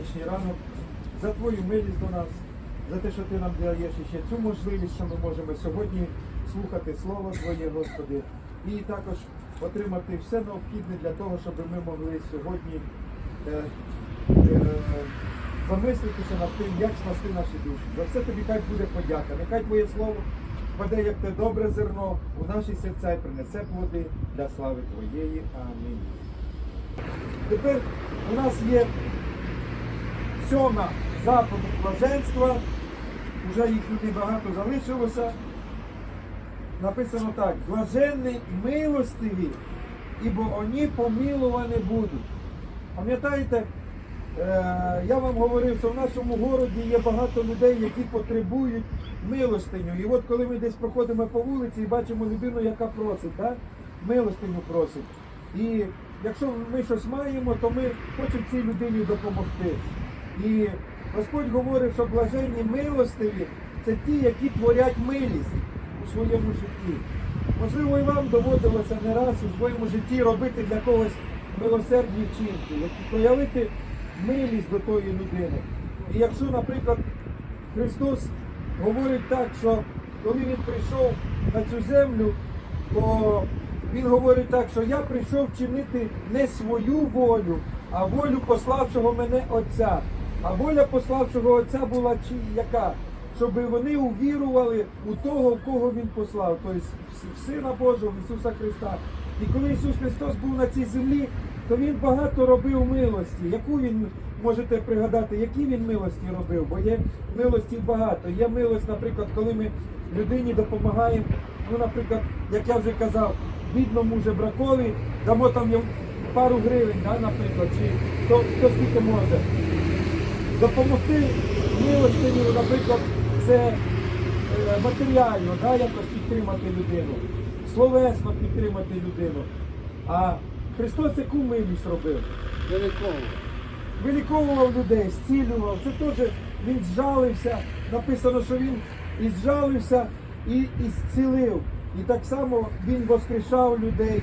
сьогоднішній ранок, за твою милість до нас, за те, що ти нам даєш ще цю можливість, що ми можемо сьогодні слухати Слово Твоє, Господи, і також отримати все необхідне для того, щоб ми могли сьогодні е, е, замислитися над тим, як спасти наші душі. За все тобі хай буде подяка. Нехай Твоє Слово впаде, як те добре зерно у наші серця і принесе плоди для слави Твоєї. Амінь. Тепер у нас є сьома заповідь блаженства. Уже їх небагато залишилося. Написано так: блаженні милостиві, ібо вони помилувані будуть. Пам'ятаєте, е, я вам говорив, що в нашому городі є багато людей, які потребують милостиню. І от коли ми десь проходимо по вулиці і бачимо людину, яка просить, так? милостиню просить. І якщо ми щось маємо, то ми хочемо цій людині допомогти. І Господь говорить, що блаженні милостиві це ті, які творять милість у своєму житті. Можливо, і вам доводилося не раз у своєму житті робити для когось милосердні вчинки, проявити милість до тої людини. І якщо, наприклад, Христос говорить так, що коли Він прийшов на цю землю, то Він говорить так, що я прийшов чинити не свою волю, а волю пославшого мене Отця. А воля пославшого Отця була чи яка? Щоб вони увірували у того, кого він послав, тобто в Сина Божого, в Ісуса Христа. І коли Ісус Христос був на цій землі, то Він багато робив милості. Яку він можете пригадати, які він милості робив? Бо є милості багато. Є милость, наприклад, коли ми людині допомагаємо, ну, наприклад, як я вже казав, бідному жебракові, дамо там пару гривень, да, наприклад, чи хто, хто скільки може. Допомогти милостиню, наприклад, це е, матеріально, да, якось підтримати людину, словесно підтримати людину. А Христос яку милість робив? Великого. Виліковував людей, зцілював. Це теж він зжалився. Написано, що він і зжалився, і, і зцілив. І так само він воскрешав людей.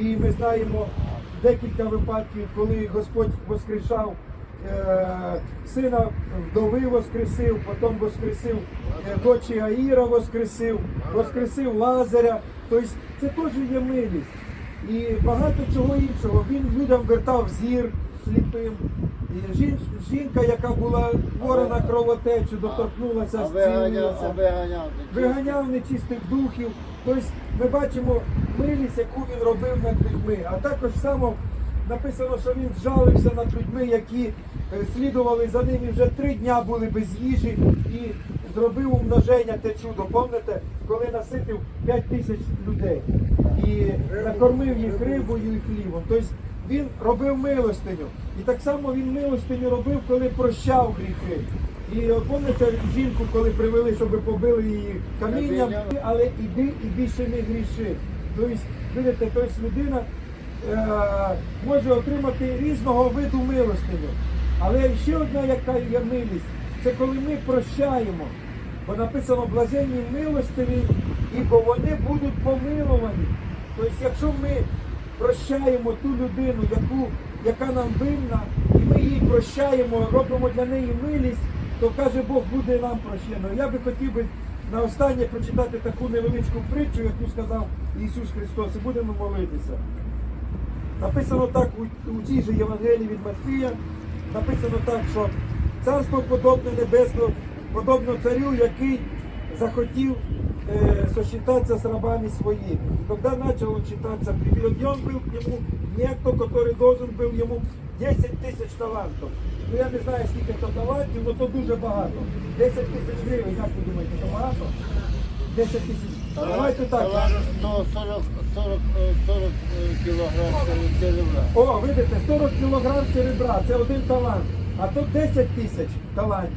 І ми знаємо декілька випадків, коли Господь воскрешав сина вдови воскресив, потім воскресив е, дочі Аїра воскресив, воскресив Лазаря. Тобто це теж є милість. І багато чого іншого. Він людям вертав зір сліпим. І жін- жінка, яка була хвора на кровотечу, доторкнулася з виганяв. Виганяв нечистих духів. Тобто ми бачимо милість, яку він робив над людьми. А також само написано, що він зжалився над людьми, які е, слідували за ним і вже три дня були без їжі і зробив умноження те чудо. Пам'ятаєте, коли наситив 5 тисяч людей і накормив їх рибою і хлібом. Тобто він робив милостиню. І так само він милостиню робив, коли прощав гріхи. І от жінку, коли привели, щоб побили її камінням, але іди і більше не гріши. Тобто, видите, тобто людина може отримати різного виду милостиню. Але ще одна, яка є милість, це коли ми прощаємо. Бо написано блаженні милостиві, ібо вони будуть помиловані. Тобто, якщо ми прощаємо ту людину, яку, яка нам винна, і ми їй прощаємо, робимо для неї милість, то каже Бог, буде нам прощено. Я би хотів би на останнє прочитати таку невеличку притчу, яку сказав Ісус Христос, і будемо молитися. Написано так у, у цій же Євангелії від Матфія, написано так, що царство подобне небесно, подобно царю, який захотів э, сосчитаться с рабами своими. Когда начал он считаться, приведен был к нему некто, который должен был ему 10 тисяч талантів. Ну я не знаю, скільки то талантів, але то дуже багато. 10 тисяч гривень, як ви думаєте, то багато? 10 тисяч. Давайте так. 140, 40, 40 е, кілограм серебра. О, видите, 40 кілограм серебра, це один талант. А тут 10 тисяч талантів.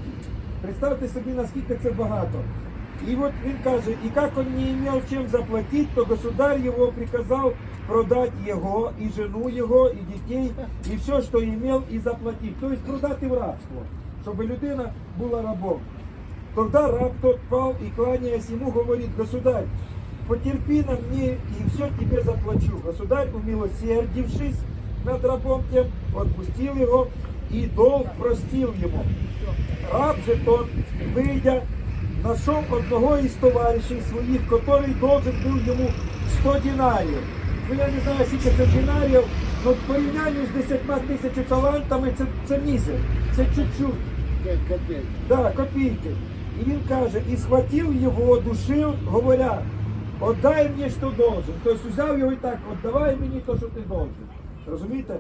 Представте собі, наскільки це багато. І от він каже, і як он не имел чим заплатити, то государь його приказав продати його, і жену його, і дітей, і все, що имел, і заплатити. Тобто продати в рабство, щоб людина була рабом. Тогда раб тот пал и, кланяясь ему, говорит, государь, потерпи на мне и все тебе заплачу. Государь, умилосердившись над рабом тем, отпустил его и долг простил ему. Раб же тот, выйдя, нашел одного из товарищей своих, который должен был ему 100 динарів. Ну я не знаю, скільки це динарів, але в порівнянні з 10 тисячами талантами це, це мізер, це чуть-чуть. П'ять копійок. Да, копійки. І він каже, і схватив його, душив, говоря, отдай мені, що должен. Тобто взяв його і так, отдавай мені то, що ти должен. Розумієте?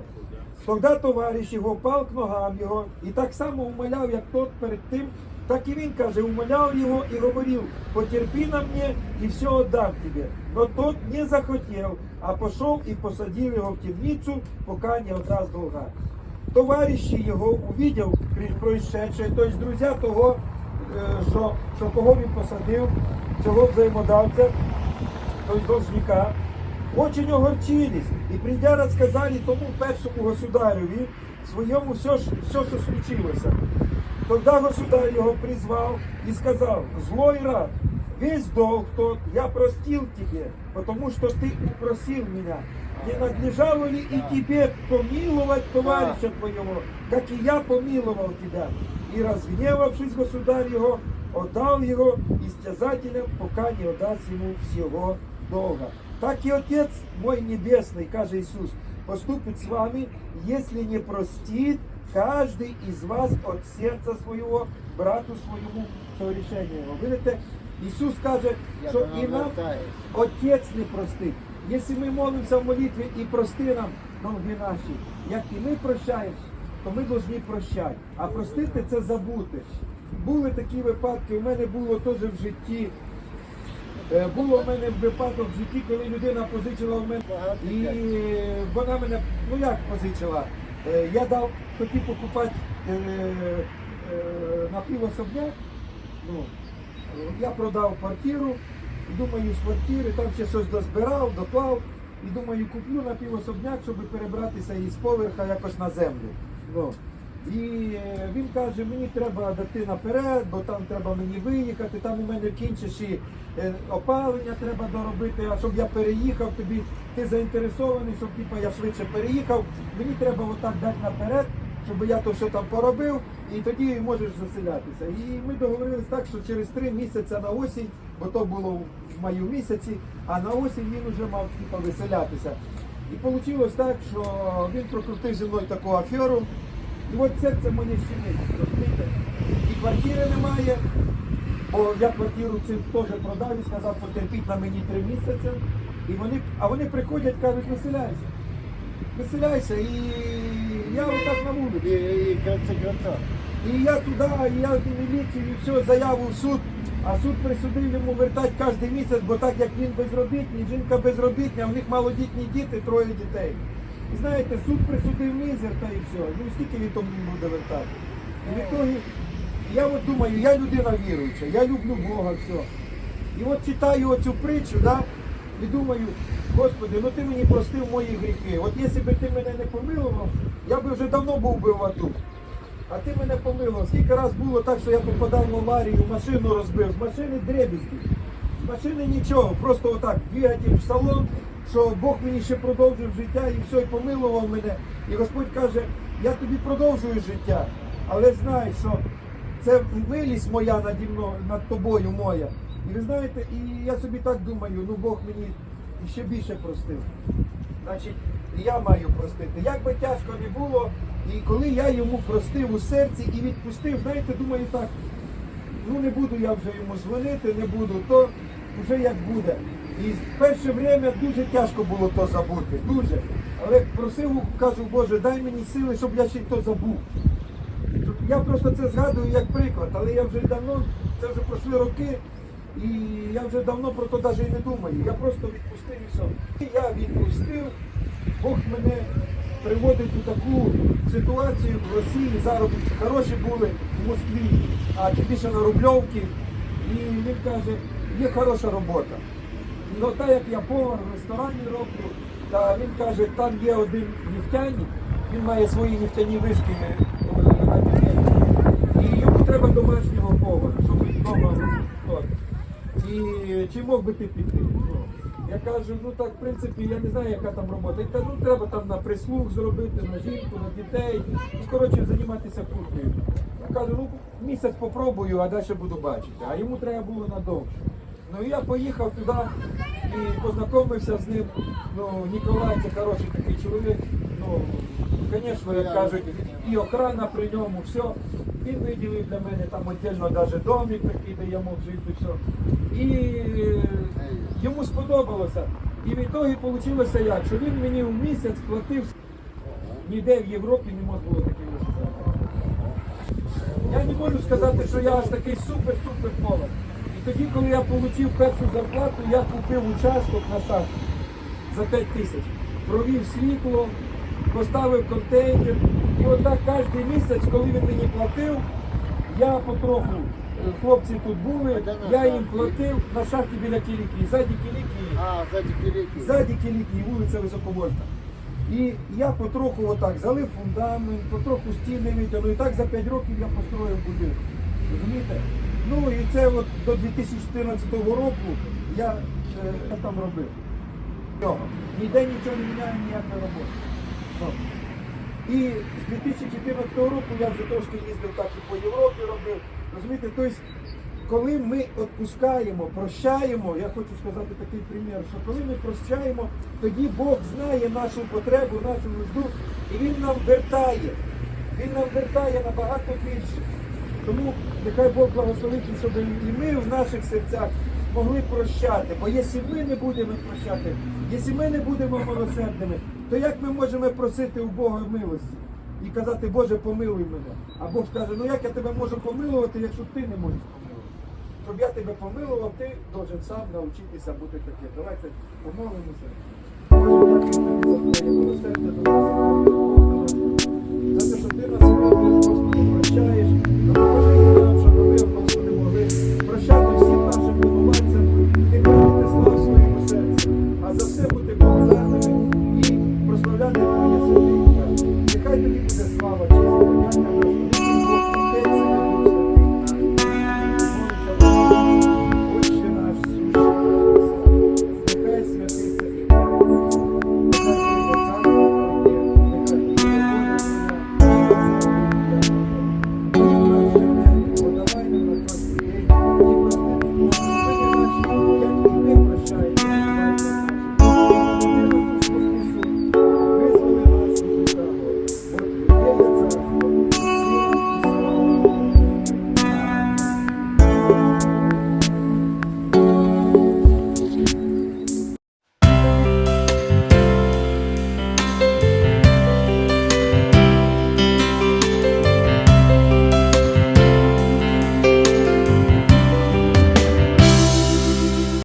Тоді товариш його впав к ногам його і так само умоляв, як тот перед тим, так і він каже, умоляв його і говорив, потерпи на мені і все отдам тебе. Но тот не захотів, а пішов і посадив його в темницю, поки не отдаст долга. Товариші його увидів происшедшее, тобто друзі того, що, що кого він посадив, цього взаємодавця, тобто должника, очень огорчились і прийдя розказали тому першому государеві своєму все, все що случилося. Тогда государь його призвав і сказав, злой раб, весь долг тот я простил тебе, потому что ты упросил меня. Не надлежало ли и тебе помиловать товарища твоего, как и я помиловал тебя? И разгневавшись, государь его, отдал его истязателям, пока не отдаст ему всего долга. Так и Отец мой Небесный, каже Иисус, поступит с вами, если не простит каждый из вас от сердца своего брату своему согрешення його. Видите, Ісус каже, що і нам. Отець не простить. Якщо ми молимося в молитві і прости нам долги наші, як і ми прощаємо, то ми повинні прощати. А простити це забути. Були такі випадки, у мене було теж в житті. Е, Було в мене випадок в житті, коли людина позичила в мене і вона мене, ну як позичила? Е, Я дав, хотів покупати е, е, напівособняк, ну, я продав квартиру, думаю, з квартири там ще щось дозбирав, доклав, і думаю, куплю напівособняк, щоб перебратися із поверха якось на землю. Ну. І е, він каже, мені треба дати наперед, бо там треба мені виїхати, там у мене кінчиш і е, опалення треба доробити, а щоб я переїхав, тобі ти заінтересований, щоб типу, я швидше переїхав. Мені треба отак дати наперед, щоб я то все там поробив, і тоді можеш заселятися. І ми договорились так, що через три місяці на осінь, бо то було в маю місяці, а на осінь він вже мав типу, виселятися. І вийшло так, що він прокрутив зі мною таку аферу. І от серце моє щемить, розумієте? І квартири немає, бо я квартиру цим теж продав і сказав, потерпіть на мені три місяці. І вони, а вони приходять, кажуть, виселяйся. Виселяйся. І я отак на І, вулиці. і конце конца. І я туди, і я в міліцію, і все, заяву в суд. А суд присудив йому вертати кожен місяць, бо так як він безробітний, жінка безробітня, в них малодітні діти, троє дітей. І знаєте, суд присудив мізер та і все. Ну скільки він тому буде вертати? І в ітогі, я от думаю, я людина віруюча, я люблю Бога, все. І от читаю оцю притчу, да, і думаю, Господи, ну ти мені простив мої гріхи. От якщо б ти мене не помилував, я би вже давно був би в аду. А ти мене помилував. Скільки раз було так, що я попадав в аварію, машину розбив, з машини дребізки. З машини нічого, просто отак двигатель в салон, що Бог мені ще продовжив життя і все, і помилував мене. І Господь каже, я тобі продовжую життя, але знай, що це милість моя наді мною, над тобою моя. І ви знаєте, і я собі так думаю, ну Бог мені ще більше простив. Значить, я маю простити. Як би тяжко не було, і коли я йому простив у серці і відпустив, знаєте, думаю так, ну не буду я вже йому дзвонити, не буду, то вже як буде. І в перше время дуже тяжко було то забути, дуже. Але просив, кажу, Боже, дай мені сили, щоб я ще й то забув. Я просто це згадую як приклад, але я вже давно, це вже пройшли роки, і я вже давно про то навіть не думаю. Я просто відпустив і все. Я відпустив, Бог мене приводить у таку ситуацію в Росії, заробітки хороші були в Москві, а тим більше на Рубльовці. І він каже, є хороша робота. Ну так як я повар в ресторані роблю, та він каже, там є один нефтяник, він має свої нефтяні вишки е, на Дніпрі. І йому треба домашнього повара, щоб він вдома. І чи мог би ти піти? Я кажу, ну так, в принципі, я не знаю, яка там робота. Я кажу, ну треба там на прислуг зробити, на жінку, на дітей. Ну, коротше, займатися кухнею. Я кажу, ну місяць попробую, а далі буду бачити. А йому треба було надовше. Ну я поїхав туди і познайомився з ним. Ну, Ніколай це хороший такий чоловік. Звісно, як кажуть, і охрана при ньому, все. Він виділив для мене там віддільно навіть домик такий, де я мог жити, все. І йому сподобалося. І в ітогі вийшло як, що він мені в місяць платив ніде в Європі не можна було такі гроші. Я не можу сказати, що я аж такий супер-супер повар. І тоді, коли я отримав першу зарплату, я купив участок на шахті за 5 тисяч. Провів світло, поставив контейнер. І отак кожен місяць, коли він мені платив, я потроху, е, хлопці тут були, я їм платив на шахті біля кіліки, ззаді кіліки. А. Ззаді кіліки, вулиця Високовольта. І я потроху отак залив фундамент, потроху стіни витягнув. І так за 5 років я построїв будинок. Розумієте? Ну і це от до 2014 року я е, там робив. Ніде нічого не міняю, ніякої роботи. І з 2014 року я вже трошки їздив так і по Європі робив. Розумієте, тобто, коли ми відпускаємо, прощаємо, я хочу сказати такий примір, що коли ми прощаємо, тоді Бог знає нашу потребу, нашу нужду, і Він нам вертає. Він нам вертає набагато більше. Тому нехай Бог благословить, щоб і ми в наших серцях могли прощати. Бо якщо ми не будемо прощати, якщо ми не будемо милосердними, то як ми можемо просити у Бога милості і казати, Боже, помилуй мене? А Бог скаже, ну як я тебе можу помилувати, якщо ти не можеш помилувати? Щоб я тебе помилував, ти должен сам навчитися бути таким. Давайте помолимося. Боже, тобі за твоє милосердя. За те, що ти нас Господи.